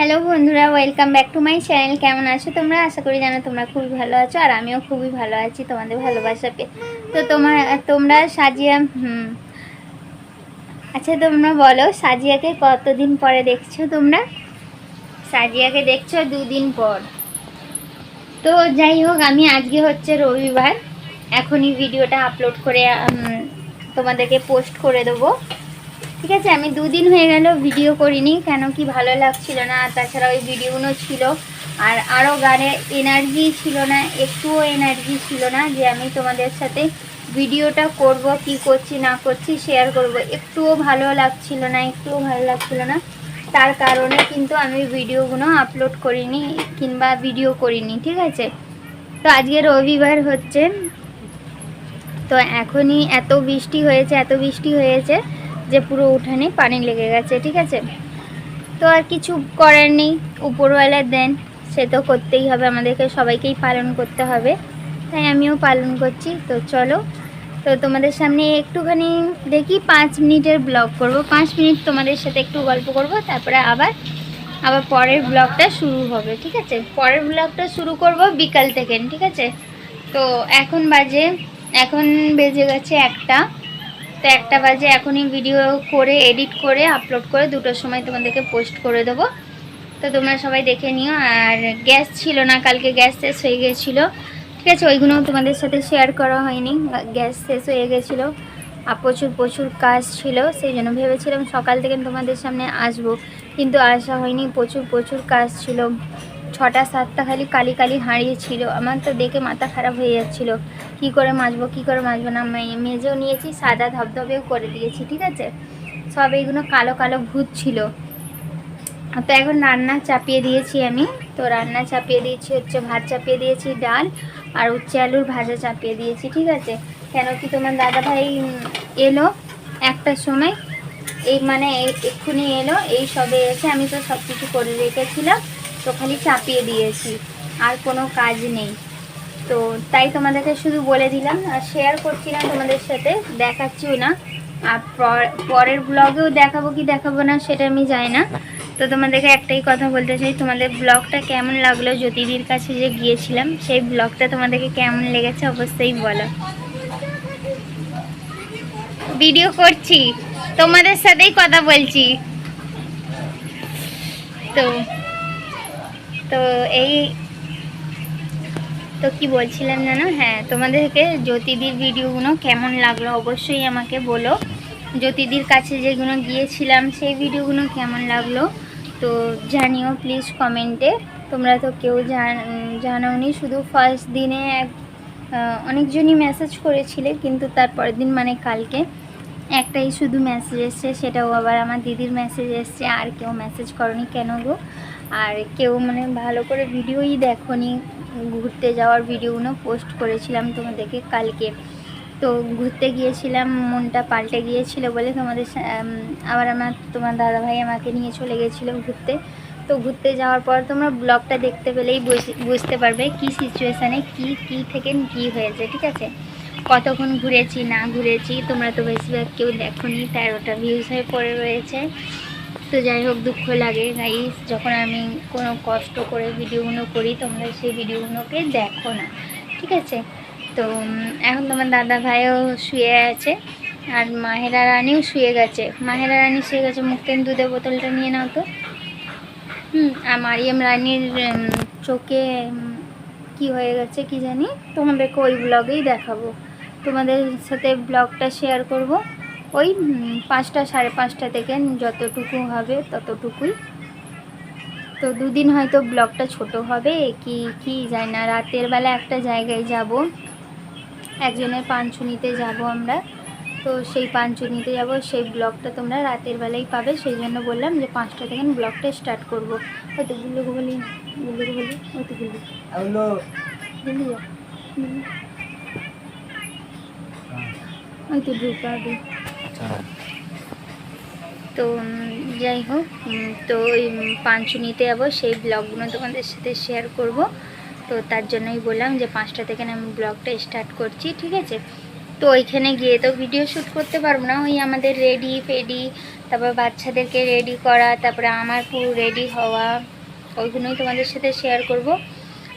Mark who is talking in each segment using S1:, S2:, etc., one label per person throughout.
S1: Hello বন্ধুরা, welcome back to my channel. কেমন আছো তোমরা? আশা করি জানো তোমরা খুবই ভালো আছো, আর আমিও খুবই ভালো আছি তোমাদের ভালোবাসা পেয়ে তো তোমার তোমরা সাজিয়া, হুম। আচ্ছা তোমরা বলো, সাজিয়াকে কতদিন পরে দেখছ তোমরা? সাজিয়াকে দেখছ দুদিন পর। তো যাই হোক, আমি আজকে হচ্ছে রবিবার। এখনই ভিডিওটা আপলোড করে তোমাদেরকে পোস্ট করে দেবো। ঠিক আছে, আমি দুদিন হয়ে গেল ভিডিও করিনি, কেন কি ভালো লাগছিল না তাছাড়া ওই ভিডিওগুলো ছিল। আর আরও গানে এনার্জি ছিল না, একটুও এনার্জি ছিল না যে আমি তোমাদের সাথে ভিডিওটা করব, কি করছি, না করছি শেয়ার করব। একটুও ভালো লাগছিল না, একটুও ভালো লাগছিল না। তার কারণে কিন্তু আমি ভিডিওগুলো আপলোড করিনি, কিংবা ভিডিও করিনি, ঠিক আছে? তো আজকে রবিবার হচ্ছে, তো এখনই এত বৃষ্টি হয়েছে, এত বৃষ্টি হয়েছে যে পুরো উঠানে পানি লেগে গেছে, ঠিক আছে? তো আর কিছু করার নেই, উপরওয়ালা দেন, সে তো করতেই হবে, আমাদেরকে সবাইকেই পালন করতে হবে। তাই আমিও পালন করছি, তো চলো। তো তোমাদের সামনে একটুখানি দেখি, পাঁচ মিনিটের ব্লগ করব। পাঁচ মিনিট তোমাদের সাথে একটু গল্প করব, তারপরে আবার আবার পরের ব্লগটা শুরু হবে, ঠিক আছে? পরের ব্লগটা শুরু করব বিকাল থেকে, ঠিক আছে? তো এখন বাজে, এখন বেজে গেছে একটা। তো একটা বাজে এখনই ভিডিও করে এডিট করে আপলোড করে দুটোর সময় তোমাদেরকে পোস্ট করে দেবো। তো তোমরা সবাই দেখে নিও। আর গ্যাস ছিল না, কালকে গ্যাস শেষ হয়ে গেছিল। ঠিক আছে ওইগুলো তোমাদের সাথে শেয়ার করা হয়নি। গ্যাস শেষ হয়ে গেছিল। আর প্রচুর প্রচুর কাজ ছিল, সেই জন্য ভেবেছিলাম সকাল থেকে তোমাদের সামনে আসব। কিন্তু আসা হয়নি, প্রচুর প্রচুর কাজ ছিল। ছটা সাতটা খালি কালি কালি হারিয়ে ছিল আমার তো দেখে মাথা খারাপ হয়ে যাচ্ছিল। কি করে মাজবো, কি করে মাজবো না? মেজেও নিয়েছি, সাদা ধবধবেও করে দিয়েছি, ঠিক আছে? সব এইগুলো কালো কালো ভূত ছিল। তো এখন রান্না চাপিয়ে দিয়েছি আমি। তো রান্না চাপিয়ে দিয়েছি হচ্ছে ভাত চাপিয়ে দিয়েছি, ডাল আর উচ্ছে আলুর ভাজা চাপিয়ে দিয়েছি, ঠিক আছে? কেন কি তোমার দাদা ভাই এলো একটার সময়? এই মানে এক্ষুনি এলো, এই সবে এসে আমি তো সব কিছু করে রেখেছিলাম। তো খালি চাপিয়ে দিয়েছি, আর কোনো কাজ নেই। তো তাই তোমাদেরকে শুধু বলে দিলাম, আর শেয়ার করছি না তোমাদের সাথে, দেখাচ্ছিও না। আর পর- পরের ব্লগেও দেখাবো কি দেখাবো না, সেটা আমি জানি না। তো তোমাদেরকে একটাই কথা বলতে চাই, তোমাদের ব্লগটা কেমন লাগল জ্যোতিদির কাছে যে গিয়েছিলাম, সেই ব্লগটা তোমাদেরকে কেমন লেগেছে অবশ্যই বলো। ভিডিও করছি, তোমাদের সাথেই কথা বলছি। তো তো এই, তো কি বলছিলাম জানো হ্যাঁ তোমাদেরকে জ্যোতিদির ভিডিওগুলো কেমন লাগল অবশ্যই আমাকে বলো। জ্যোতিদির কাছে যেগুলো গিয়েছিলাম, সেই ভিডিওগুলো কেমন লাগল? তো জানিও প্লিজ কমেন্টে তোমরা তো কেউ জান, জানাওনি, শুধু ফার্স্ট দিনে এক অনেকজনই মেসেজ করেছিলে, কিন্তু তারপরের দিন মানে কালকে, একটাই শুধু মেসেজ এসছে, সেটাও আবার আমার দিদির মেসেজ এসছে, আর কেউ মেসেজ করনি, কেন গো? আর কেউ মানে ভালো করে ভিডিওই দেখোনি। ঘুরতে যাওয়ার ভিডিওগুলো পোস্ট করেছিলাম তোমাদেরকে কালকে। তো ঘুরতে গিয়েছিলাম, মনটা পাল্টে গিয়েছিল বলে তোমাদের আবার আমার, তোমার দাদাভাই আমাকে নিয়ে চলে গেছিল ঘুরতে। তো ঘুরতে যাওয়ার পর তোমরা ব্লগটা দেখতে পেলেই বুঝ- বুঝতে পারবে কি সিচুয়েশানে কি কি থেকে কি হয়েছে, ঠিক আছে? কতক্ষণ ঘুরেছি, না ঘুরেছি, তোমরা তো বেশিরভাগ কেউ দেখোনি, তেরোটা ভিউজ হয়ে পড়ে রয়েছে। তো যাই হোক, দুঃখ লাগে গাইস যখন আমি কোনো কষ্ট করে ভিডিওগুলো করি, তোমরা সেই ভিডিওগুলোকে দেখো না, ঠিক আছে? তো এখন তোমার দাদা ভাইও শুয়ে আছে, আর মাহেরা রানীও শুয়ে গেছে। মাহেরা রানী শুয়ে গেছে মুক্তেন দুধের বোতলটা নিয়ে নাও তো। হুম, আর মারিয়াম রানীর চোখে কি হয়ে গেছে কি জানি? তোমাদেরকে ওই ব্লগেই দেখাবো। তোমাদের সাথে ব্লগটা শেয়ার করব। ওই পাঁচটা সাড়ে পাঁচটা থেকে যতটুকু হবে ততটুকুই। তো দুদিন হয়তো ব্লগটা ছোট হবে কি কি যায় না। রাতের বেলা একটা জায়গায় যাব একজনের পাঞ্চুনিতে যাব আমরা। তো সেই পাঞ্চুনিতে যাব সেই ব্লগটা তোমরা রাতের বেলায় পাবে। সেই জন্য বললাম যে পাঁচটা থেকে ব্লগটা স্টার্ট করব। হয়তো গুল্লুকে বলি গুল্লুকে বলি ওই তো গুল্লু।
S2: হ্যালো
S1: গুল্লু যা, গুল্লু। ওই দি তো যাই হোক তো ওই পাঞ্চুনিতে যাব, সেই ব্লগগুলো তোমাদের সাথে শেয়ার করব। তো তার জন্যই বললাম যে পাঁচটা থেকে আমি ব্লগটা স্টার্ট করছি, ঠিক আছে? তো ওইখানে গিয়ে তো ভিডিও শ্যুট করতে পারব না। ওই আমাদের রেডি ফেডি তারপর বাচ্চাদেরকে রেডি করা, তারপরে আমার পুরো রেডি হওয়া, ওইগুলোই তোমাদের সাথে শেয়ার করব।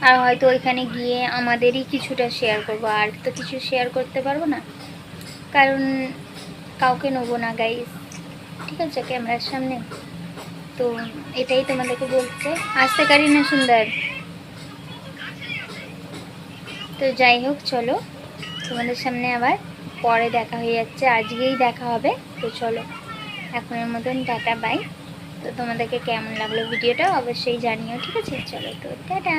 S1: আর হয়তো ওইখানে গিয়ে আমাদেরই কিছুটা শেয়ার করব। আর তো কিছু শেয়ার করতে পারব না। কারণ কাউকে নেব না গাইস ঠিক আছে, ক্যামেরার সামনে। তো এটাই তোমাদেরকে বলতে। আসতে পারি না, সুন্দর? তো যাই হোক, চলো। তোমাদের সামনে আবার পরে দেখা হয়ে যাচ্ছে। আজকেই দেখা হবে। তো চলো, এখনের মতন টাটা বাই তো তোমাদেরকে কেমন লাগল ভিডিওটা অবশ্যই জানিও, ঠিক আছে? চলো তো, টাটা।